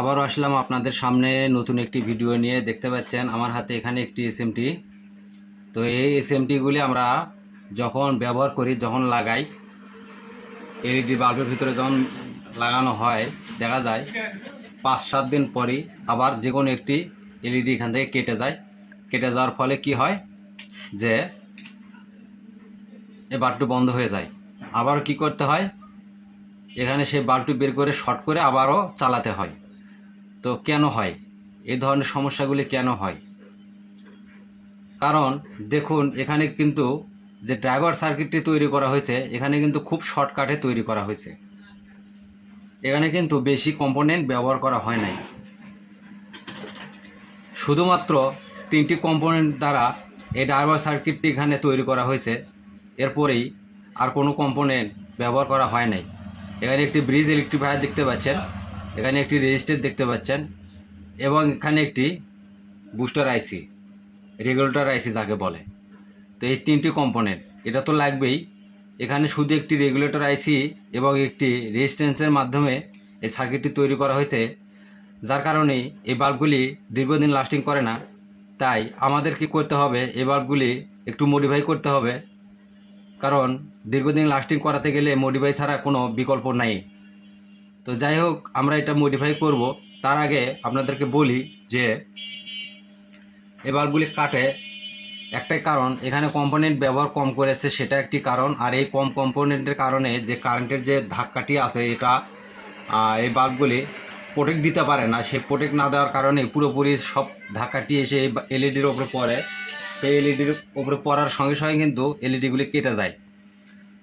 আবারও আসলাম আপনাদের সামনে নতুন একটি ভিডিও নিয়ে। দেখতে পাচ্ছেন, আমার হাতে এখানে একটি এসএমটি তো এই এসএমটিগুলি আমরা যখন ব্যবহার করি, যখন লাগাই এলইডি বাল্বের ভিতরে যখন লাগানো হয়, দেখা যায় পাঁচ সাত দিন পরই আবার যে কোনো একটি এলইডি এখান থেকে কেটে যায়। কেটে যাওয়ার ফলে কি হয় যে এ বাল্বটি বন্ধ হয়ে যায়। আবার কি করতে হয়? এখানে সেই বাল্বটি বের করে শর্ট করে আবারও চালাতে হয়। তো কেন হয়? এই ধরনের সমস্যাগুলি কেন হয়? কারণ দেখুন, এখানে কিন্তু যে ড্রাইভার সার্কিটটি তৈরি করা হয়েছে, এখানে কিন্তু খুব শর্টকাটে তৈরি করা হয়েছে। এখানে কিন্তু বেশি কম্পোনেন্ট ব্যবহার করা হয় নাই। শুধুমাত্র তিনটি কম্পোনেন্ট দ্বারা এই ড্রাইভার সার্কিটটি এখানে তৈরি করা হয়েছে, এরপরেই আর কোনো কম্পোনেন্ট ব্যবহার করা হয় নাই। এখানে একটি ব্রিজ ইলেকট্রিফায়ার দেখতে পাচ্ছেন। এখানে একটি রেজিস্টার দেখতে পাচ্ছেন, এবং এখানে একটি বুস্টার আইসি রেগুলেটর আইসি যাকে বলে। তো এই তিনটি কম্পোনেন্ট এটা তো লাগবেই। এখানে শুধু একটি রেগুলেটর আইসি এবং একটি রেজিস্ট্যান্সের মাধ্যমে এই সার্কিটটি তৈরি করা হয়েছে, যার কারণে এই বাল্বগুলি দীর্ঘদিন লাস্টিং করে না। তাই আমাদের কি করতে হবে, এই বাল্বগুলি একটু মডিফাই করতে হবে। কারণ দীর্ঘদিন লাস্টিং করাতে গেলে মডিফাই ছাড়া কোনো বিকল্প নাই। তো যাই হোক, আমরা এটা মডিফাই করব। তার আগে আপনাদেরকে বলি যে এই বাল্বগুলি কাটে। একটাই কারণ, এখানে কম্পোনেন্ট ব্যবহার কম করেছে, সেটা একটি কারণ। আর এই কম কম্পোনেন্টের কারণে যে কারেন্টের যে ধাক্কাটি আছে, এটা এই বাল্বগুলি প্রোটেক্ট দিতে পারে না। সে প্রোটেক্ট না দেওয়ার কারণে পুরোপুরি সব ধাক্কাটি এসে এলইডির ওপরে পড়ে। সেই এলইডির ওপরে পড়ার সঙ্গে সঙ্গে কিন্তু এলইডিগুলি কেটে যায়।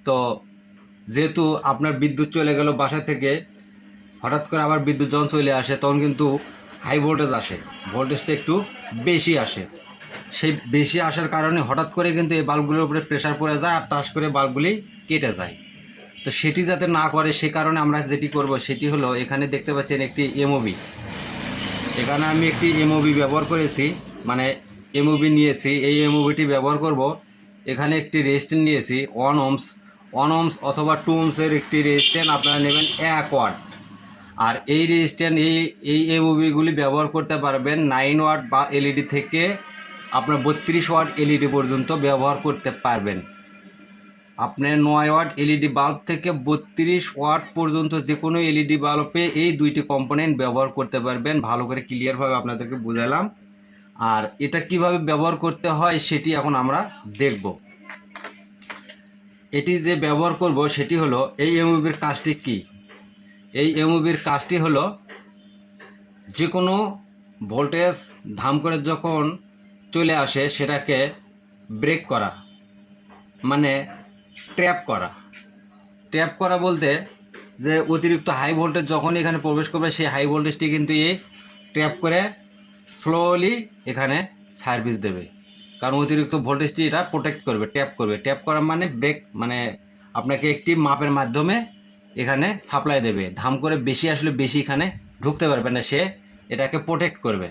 তো, যেহেতু আপনার বিদ্যুৎ চলে গেল বাসা থেকে হঠাৎ করে আবার বিদ্যুৎ যখন চলে আসে, তখন কিন্তু হাই ভোল্টেজ আসে। ভোল্টেজটা একটু বেশি আসে। সেই বেশি আসার কারণে হঠাৎ করে কিন্তু এই বাল্বগুলোর উপরে প্রেশার পড়ে যায় আর টাস করে বাল্বগুলি কেটে যায়। তো সেটি যাতে না করে, সে কারণে আমরা যেটি করব, সেটি হলো এখানে দেখতে পাচ্ছেন একটি এমওবি এখানে আমি একটি এমওবি ব্যবহার করেছি মানে এমওবি নিয়েছি। এই এমওবিটি ব্যবহার করব। এখানে একটি রেজিস্ট্যান্ট নিয়েছি ওয়ান ওমস ওয়ান ওমস অথবা টু ওমসের একটি রেজিস্ট্যান্ট আপনারা নেবেন এক ওয়াট আর এই রেজিস্ট্যান্ট এই এই এমওবিগুলি ব্যবহার করতে পারবেন নাইন ওয়াট বা এলইডি থেকে আপনার বত্রিশ ওয়াট এলইডি পর্যন্ত ব্যবহার করতে পারবেন। আপনার নয় ওয়াট এলইডি বাল্ব থেকে বত্রিশ ওয়াট পর্যন্ত যে কোনো এলইডি বাল্বে এই দুইটি কম্পোনেন্ট ব্যবহার করতে পারবেন। ভালো করে ক্লিয়ারভাবে আপনাদেরকে বুঝালাম। আর এটা কীভাবে ব্যবহার করতে হয় সেটি এখন আমরা দেখব। এটি যে ব্যবহার করব সেটি হলো এই এমওবির কাজটি কি? এই এমওবির কাজটি হলো যে কোনো ভোল্টেজ ধাম করে যখন চলে আসে, সেটাকে ব্রেক করা মানে ট্র্যাপ করা। ট্র্যাপ করা বলতে যে অতিরিক্ত হাই ভোল্টেজ যখন এখানে প্রবেশ করবে, সেই হাই ভোল্টেজটি কিন্তু এই ট্র্যাপ করে স্লোলি এখানে সার্ভিস দেবে। কারণ অতিরিক্ত ভোল্টেজটি এটা প্রোটেক্ট করবে ট্যাপ করবে। ট্যাপ করা মানে ব্রেক মানে আপনাকে একটি মাপের মাধ্যমে এখানে সাপ্লাই দেবে। ধাম করে বেশি আসলে বেশি এখানে ঢুকতে পারবে না সে, এটাকে প্রোটেক্ট করবে।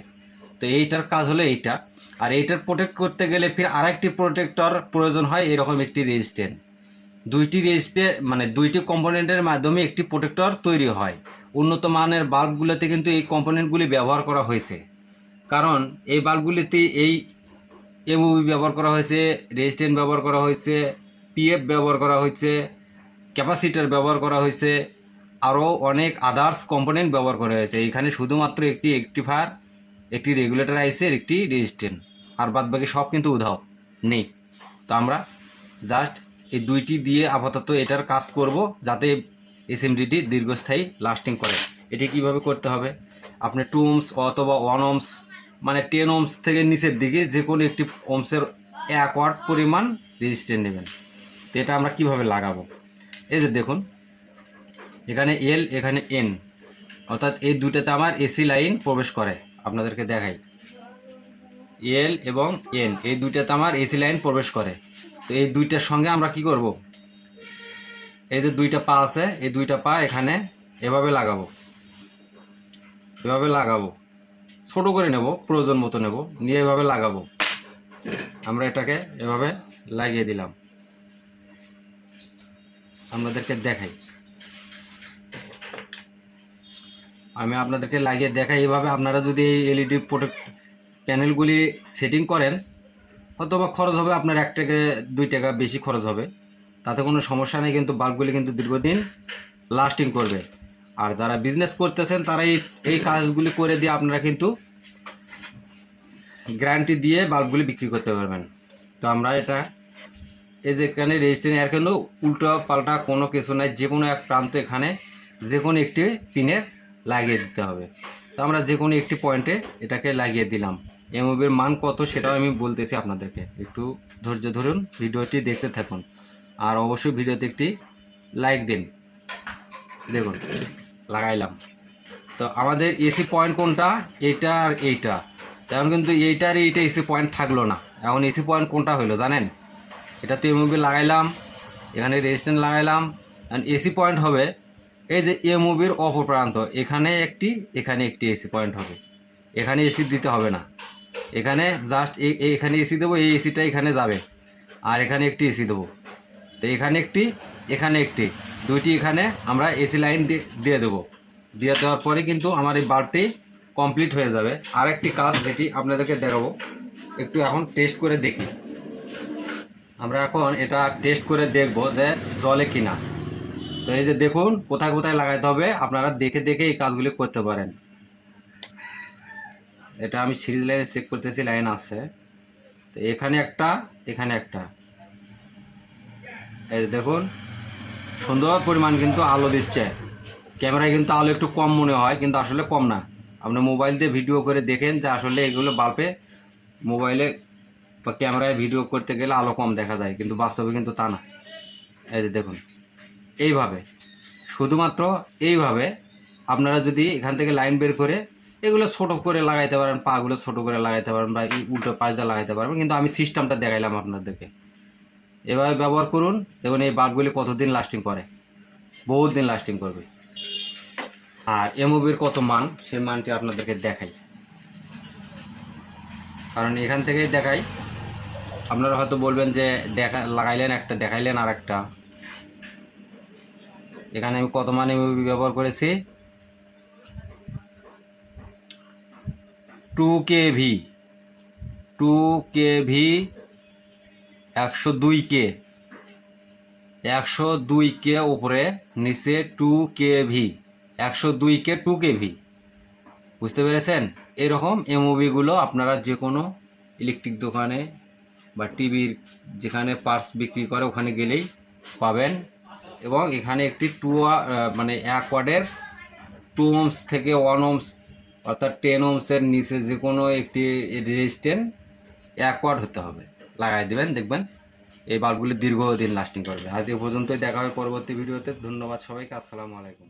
তো এইটার কাজ হলো এইটা। আর এইটার প্রোটেক্ট করতে গেলে ফির আরেকটি প্রোটেক্টর প্রয়োজন হয়, এরকম একটি রেজিস্ট্যান্ট দুইটি রেজিস্টে মানে দুইটি কম্পোনেন্টের মাধ্যমে একটি প্রোটেক্টর তৈরি হয়। উন্নত মানের বাল্বগুলোতে কিন্তু এই কম্পোনেন্টগুলি ব্যবহার করা হয়েছে। কারণ এই বাল্বগুলিতে এই এমওবি ব্যবহার করা হয়েছে রেজিস্ট্যান্ট ব্যবহার করা হয়েছে পিএফ ব্যবহার করা হয়েছে ক্যাপাসিটার ব্যবহার করা হয়েছে। আরও অনেক আদার্স কম্পোনেন্ট ব্যবহার করা হয়েছে। এখানে শুধুমাত্র একটি একটিফায়ার একটি রেগুলেটর আইসে একটি রেজিস্ট্যান্ট আর বাদ বাকি সব কিন্তু উধাও নেই। তো আমরা জাস্ট এই দুইটি দিয়ে আপাতত এটার কাজ করব যাতে এসএমডিটি দীর্ঘস্থায়ী লাস্টিং করে। এটি কীভাবে করতে হবে? আপনি টু ওমস অথবা ওয়ান ওমস মানে টেন ওমস থেকে নিচের দিকে যে কোনো একটি ওমসের এক ওয়াট পরিমাণ রেজিস্ট্যান্ট নেবেন। তো এটা আমরা কীভাবে লাগাবো? এই যে দেখুন, এখানে এল এখানে এন অর্থাৎ এই দুটাতে আমার এসি লাইন প্রবেশ করে, আপনাদেরকে দেখাই। এল এবং এন এই দুইটাতে আমার এসি লাইন প্রবেশ করে। তো এই দুইটার সঙ্গে আমরা কি করব? এই যে দুইটা পা আছে, এই দুইটা পা এখানে এভাবে লাগাবো। এভাবে লাগাবো। ছোট করে নেব, প্রয়োজন মতো নেব, নিয়ে এভাবে লাগাবো। আমরা এটাকে এভাবে লাগিয়ে দিলাম। আপনাদেরকে দেখাই। আমি আপনাদেরকে লাগিয়ে দেখাই, এইভাবে আপনারা যদি এই এলইডি প্রোটেক্ট প্যানেলগুলি সেটিং করেন অথবা খরচ হবে আপনার এক টাকা, দুই টাকা বেশি খরচ হবে। তাতে কোনো সমস্যা নেই, কিন্তু বাল্বগুলি কিন্তু দীর্ঘদিন লাস্টিং করবে। আর যারা বিজনেস করতেছেন, তারা এই এই কাজগুলি করে দিয়ে আপনারা কিন্তু গ্যারান্টি দিয়ে বাল্বগুলি বিক্রি করতে পারবেন। তো আমরা এটা এই যে এখানে রেজিস্ট্রেশন এর কিন্তু উল্টো পাল্টা কোনো কিছু নাই, যে কোনো এক প্রান্ত এখানে যে কোনো একটি পিনে লাগিয়ে দিতে হবে। তো আমরা যে কোনো একটি পয়েন্টে এটাকে লাগিয়ে দিলাম। এমওবির মান কত সেটাও আমি বলতেছি আপনাদেরকে। একটু ধৈর্য ধরুন, ভিডিওটি দেখতে থাকুন। আর অবশ্যই ভিডিওতে একটি লাইক দিন। দেখুন, লাগাইলাম। তো আমাদের এসি পয়েন্ট কোনটা? এইটা আর এইটা। এখন কিন্তু এইটা আর এইটা এসি পয়েন্ট থাকল না। এখন এসি পয়েন্ট কোনটা হলো জানেন? এটা তো এমওবি লাগাইলাম, এখানে রেজিস্ট্যান্ট লাগাইলাম এসি পয়েন্ট হবে এই যে এমওবির অপর প্রান্ত এখানে একটি এখানে একটি এসি পয়েন্ট হবে। এখানে এসি দিতে হবে না। এখানে জাস্ট এখানে এসি দেবো, এই এসিটা এখানে যাবে। আর এখানে একটি এসি দেবো। তো এখানে একটি এখানে একটি। দুইটি এখানে আমরা এসি লাইন দিয়ে দিয়ে দেবো। দিয়ে দেওয়ার পরে কিন্তু আমার এই বাল্বটি কমপ্লিট হয়ে যাবে। আরেকটি কাজ যেটি আপনাদেরকে দেখাবো, একটু এখন টেস্ট করে দেখি। আমরা এখন এটা টেস্ট করে দেখব যে জলে কিনা। তো এই যে দেখুন, কোথায় কোথায় লাগাইতে হবে, আপনারা দেখে দেখে এই কাজগুলি করতে পারেন। এটা আমি সিরিজ লাইনে চেক করতেছি লাইন আছে। তো এখানে একটা এখানে একটা। এই যে দেখুন, সুন্দর পরিমাণ কিন্তু আলো দিচ্ছে। ক্যামেরায় কিন্তু আলো একটু কম মনে হয়, কিন্তু আসলে কম না। আপনি মোবাইল দিয়ে ভিডিও করে দেখেন যে আসলে এগুলো বাল্বে মোবাইলে বা ক্যামেরায় ভিডিও করতে গেলে আলো কম দেখা যায়, কিন্তু বাস্তবে কিন্তু তা না। এই যে দেখুন, এইভাবে, শুধুমাত্র এইভাবে আপনারা যদি এখান থেকে লাইন বের করে এগুলো ছোটো করে লাগাইতে পারেন, পাগুলো ছোটো করে লাগাইতে পারেন বা উল্টো পাশ লাগাইতে পারবেন, কিন্তু আমি সিস্টেমটা দেখাইলাম আপনাদেরকে। এভাবে ব্যবহার করুন, দেখুন এই বাল্বগুলি কতদিন লাস্টিং করে? বহুত দিন লাস্টিং করবে। আর এমওবির কত মান, সেই মানটি আপনাদেরকে দেখাই। কারণ এখান থেকেই দেখাই আপনারা হয়তো বলবেন যে দেখা, লাগাইলেন একটা, দেখাইলেন আর একটা এখানে আমি কত মান এমওবি ব্যবহার করেছি? Two K V two K V একশো দুই কে একশো দুই কে ওপরে নিচে টু কে ভি একশো দুই কে টু কে ভি বুঝতে পেরেছেন? এরকম এমওবিগুলো আপনারা যে কোনো ইলেকট্রিক দোকানে বা টিভির যেখানে পার্টস বিক্রি করে, ওখানে গেলেই পাবেন। এবং এখানে একটি টু মানে এক ওয়ার্ডের টু ওমস থেকে ওয়ান ওমস অর্থাৎ টেন ওমসের নিচে যে কোনো একটি রেজিস্ট্যান্ট এক ওয়ার্ড হতে হবে। লাগাই দেবেন, দেখবেন এই বাল্বগুলি দীর্ঘদিন লাস্টিং করবে। আজ এ পর্যন্তই, দেখা হবে পরবর্তী ভিডিওতে ধন্যবাদ সবাইকে, আসসালামু আলাইকুম।